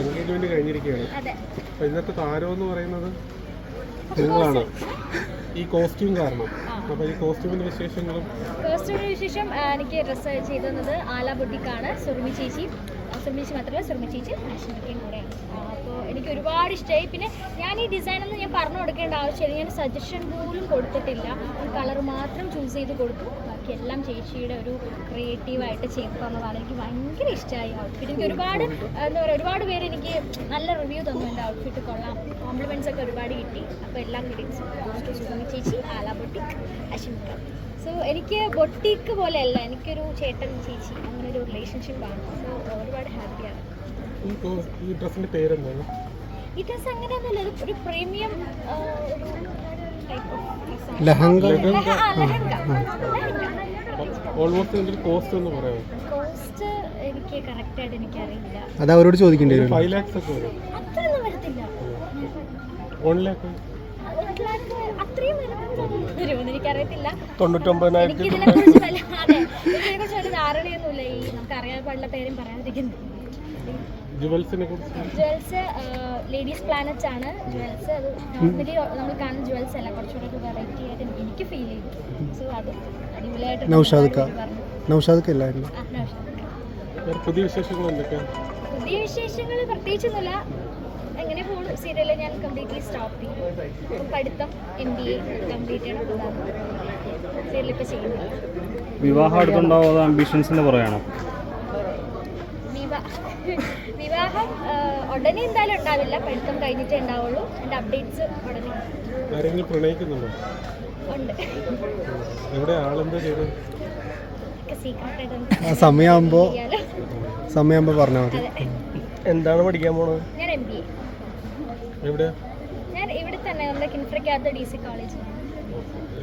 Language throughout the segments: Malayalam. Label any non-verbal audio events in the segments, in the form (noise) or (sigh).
എൻഗേജ്മെന്റ് കഴിഞ്ഞിരിക്കുകയാണ്. അപ്പൊ ഇന്നത്തെ താരം എന്ന് പറയുന്നത് നിങ്ങളാണ് ഈ കോസ്റ്റ്യൂം കാരണം. അപ്പൊ ഈ കോസ്റ്റ്യൂമിന്റെ വിശേഷങ്ങളും ഫസ്റ്റ് വിശേഷം എനിക്ക് ഡ്രസ്സ് ചെയ്തത് ആല ബുട്ടിക്കാണ് സുറുമി ചേച്ചി. ചേച്ചി മാത്രമല്ല ശ്രമിച്ചേച്ച് ചേച്ചി നാഷണലിറ്റിയും കൂടെയാണ്. അപ്പോൾ എനിക്ക് ഒരുപാട് ഇഷ്ടമായി പിന്നെ ഞാൻ ഈ ഡിസൈനൊന്നും ഞാൻ പറഞ്ഞു കൊടുക്കേണ്ട ആവശ്യമില്ല. ഞാൻ സജഷൻ പോലും കൊടുത്തിട്ടില്ല. കളർ മാത്രം ചൂസ് ചെയ്ത് കൊടുക്കും. ബാക്കി എല്ലാം ചേച്ചിയുടെ ഒരു ക്രിയേറ്റീവായിട്ട് ചെയ്തു തന്നതാണ്. എനിക്ക് ഭയങ്കര ഇഷ്ടമായി ഔട്ട്ഫിറ്റ് എനിക്ക് ഒരുപാട് എന്താ പറയുക ഒരുപാട് പേര് എനിക്ക് നല്ല റിവ്യൂ തന്നു എന്റെ ഔട്ട്ഫിറ്റ് കൊള്ളാം. കോംപ്ലിമെന്റ്സ് ഒക്കെ ഒരുപാട് കിട്ടി. അപ്പോൾ എല്ലാം കിട്ടി. ചേച്ചി ആല ബൊട്ടിക് അശ്മിക സോ എനിക്ക് ബൊട്ടീക്ക് പോലെയല്ല എനിക്കൊരു ചേട്ടൻ ചേച്ചി അങ്ങനെ ഒരു റിലേഷൻഷിപ്പാണ് സോ ഒരുപാട് ഹാപ്പിയാണ് ഈ ഈ ഡ്രസ്സിന്റെ പേരെന്താണ് ഈ ഡ്രസ്സ് അങ്ങനെയൊന്നുമില്ല ഒരു പ്രീമിയം ലഹങ്ക. ഓൾമോസ്റ്റ് ഇതിന്റെ കോസ്റ്റ് എന്ന് പറയാം. കോസ്റ്റ് എനിക്ക് കറക്റ്റായിട്ട് എനിക്കറിയില്ല. അത് അവരോട് ചോദിക്കേണ്ടി വരും. ഫൈവ് ലാക്സ് ഒക്കെ വരും. അത്രയൊന്നും വരത്തില്ല. വൺ ലാക്ക് ഒരു lakh. അത്രയും വരുമെന്ന് എനിക്കറിയത്തില്ല. തൊണ്ണൂറ്റൊമ്പതിനായിരത്തി ഇതിനെക്കുറിച്ച് വല്ല അതെ ഇതിനെക്കുറിച്ച് ഒരു ധാരണയൊന്നുമില്ല ഈ നമുക്ക് അറിയാൻ പാടുള്ള പേരും പറയാതിരിക്കുന്നത്. ജുവൽസിനെ കുറിച്ച്. ജുവൽസ് ലേഡീസ് പ്ലാനറ്റ് ആണ്. ജുവൽസ് അത് നോർമലി നമ്മൾ കാണുന്ന ജുവൽസ് അല്ല. കുറച്ചുകൂടെ വെറൈറ്റി ആയിട്ട് എനിക്ക് ഫീൽ ചെയ്തു സോ അത് അടിപൊളിയായിട്ട് നൗഷാദ് ഇല്ലായിരുന്നു. പുതിയ വിശേഷങ്ങൾ എന്തൊക്കെയാണ്? പുതിയ വിശേഷങ്ങൾ പ്രത്യേകിച്ചൊന്നുമില്ല. എങ്ങനെ പോകുന്നു? സീരിയൽ ഞാൻ കംപ്ലീറ്റ്ലി സ്റ്റോപ്പ് ചെയ്യും ഇപ്പം പഠിത്തം എം ബി എ കംപ്ലീറ്റ് ചെയ്യണം. സീരിയൽ ഇപ്പോൾ ചെയ്യുന്നത്. വിവാഹം അടുത്തുണ്ടാവുന്ന അതോ അംബിഷൻസിന്റെ പുറകെയാണോ? (laughs) വിവാഹം ഉടനെ എന്തായാലും ഉണ്ടാവില്ല. പഠിത്തം കഴിഞ്ഞിട്ടേ ഉണ്ടാവുള്ളൂ. എന്റെ അപ്ഡേറ്റ്സ് ഉടനെ ആരെങ്കിലും പ്രണയിക്കുന്നുണ്ടോ? ചെയ്യാലോ. സമയമാകുമ്പോൾ പറഞ്ഞാൽ മതി. എന്താണ് പഠിക്കാൻ പോണത്? എവിടെയാ ഞാൻ ഇവിടെ തന്നെ നമ്മുടെ കിൻഫ്രയ്ക്കകത്ത് ഡി സി കോളേജ്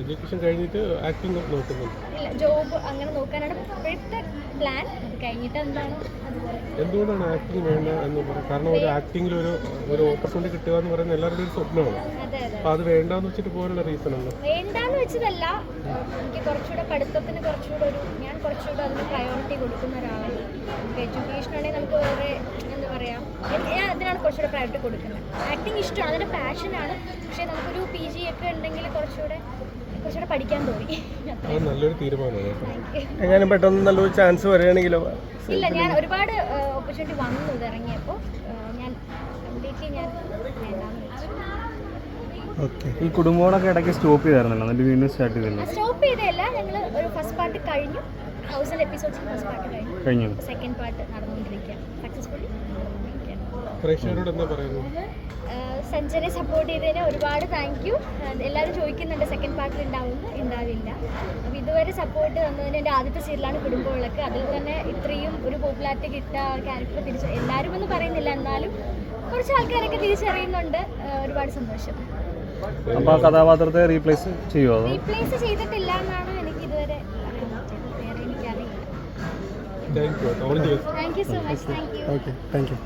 എഡ്യൂക്കേഷൻ കഴിഞ്ഞിട്ട് ആക്ടിങ് നോക്കുന്നുണ്ട്. ഇല്ല ജോബ് അങ്ങനെ നോക്കാനാണ് ഇപ്പോഴത്തെ പ്ലാൻ അത് കഴിഞ്ഞിട്ട് എന്താണ് അതുപോലെ. എന്തുകൊണ്ടാണ് ആക്ടിങ് വേണ്ട എന്ന് പറയാം കാരണം ഒരു ആക്ടിങ്ങിൽ ഒരു ഒരു ഓപ്പർച്യൂണിറ്റി കിട്ടുക എന്ന് പറയുന്നത് എല്ലാവരുടെയും ഒരു സ്വപ്നമാണ്. അതെ അതെ. അപ്പോൾ അത് വേണ്ടാന്ന് വെച്ചിട്ട് പോലുള്ള റീസൺ ഉണ്ടോ? വേണ്ടാന്ന് വെച്ചതല്ല. എനിക്ക് കുറച്ചുകൂടെ പഠിത്തത്തിന് കുറച്ചുകൂടെ ഒരു ഞാൻ കുറച്ചുകൂടെ അതിന് പ്രയോറിറ്റി കൊടുക്കുന്ന ഒരാളാണ്. നമുക്ക് എഡ്യൂക്കേഷൻ ആണെങ്കിൽ നമുക്ക് വേറെ എന്താ പറയുക കുറച്ചുകൂടെ പ്രയോറിറ്റി കൊടുക്കുന്നത് ആക്ടിങ് ഇഷ്ടമാണ് അതിന്റെ പാഷനാണ് പക്ഷേ നമുക്കൊരു പി ജി ഒക്കെ ഉണ്ടെങ്കിൽ കുറച്ചുകൂടെ കുറച്ചുകൂടെ പഠിക്കാൻ തോന്നി. നല്ലൊരു തീരുമാനമാണ്. എങ്ങാനും പെട്ടെന്ന് നല്ലൊരു ചാൻസ് വരികയാണെങ്കിലോ? ഇല്ല ഞാൻ ഒരുപാട് ഓപ്പർച്യൂണിറ്റി വന്നു ഇറങ്ങിയപ്പോൾ ഞാൻ കംപ്ലീറ്റ്ലി ഞാൻ ഈ കുടുംബങ്ങളൊക്കെ ഇടയ്ക്ക് സ്റ്റോപ്പ് ചെയ്തായിരുന്നല്ലോ? എന്നിട്ട് വീണ്ടും സ്റ്റാർട്ട് ചെയ്തില്ലേ സ്റ്റോപ്പ് ചെയ്തല്ല ഞങ്ങൾ ഒരു ഫസ്റ്റ് പാർട്ട് കഴിഞ്ഞു. തൗസൻഡ് എപ്പിസോഡ്സിൽ ഫസ്റ്റ് പാർട്ട് കഴിഞ്ഞു. കഴിഞ്ഞു. സെക്കൻഡ് പാർട്ട് നടന്നുകൊണ്ടിരിക്കുകയാണ്. സക്സസ്ഫുള്ളി നടന്നുകൊണ്ടിരിക്കുകയാണ് പ്രേക്ഷകരോട് എന്താ പറയുന്നത് സഞ്ജനെ സപ്പോർട്ട് ചെയ്തതിന് ഒരുപാട് താങ്ക് യു എല്ലാവരും ചോദിക്കുന്നുണ്ട് സെക്കൻഡ് പാർട്ടിൽ ഉണ്ടാവുമെന്ന്. ഉണ്ടാവില്ല. അപ്പോൾ ഇതുവരെ സപ്പോർട്ട് തന്നതിന് എന്റെ ആദ്യത്തെ സീരിയലാണ് കുടുംബവിളക്ക്. അതിൽ തന്നെ ഇത്രയും ഒരു പോപ്പുലാരിറ്റി കിട്ടുക ക്യാരക്ടർ തിരിച്ചു എല്ലാവരും ഒന്നും പറയുന്നില്ല. എന്നാലും കുറച്ച് ആൾക്കാരൊക്കെ തിരിച്ചറിയുന്നുണ്ട്. ഒരുപാട് സന്തോഷം. അപ്പോൾ കഥാപാത്രത്തെ റീപ്ലേസ് ചെയ്യുമോ റീപ്ലേസ് ചെയ്തിട്ടില്ല എന്നാണ് എനിക്ക് ഇതുവരെ thank you so much thank you okay thank you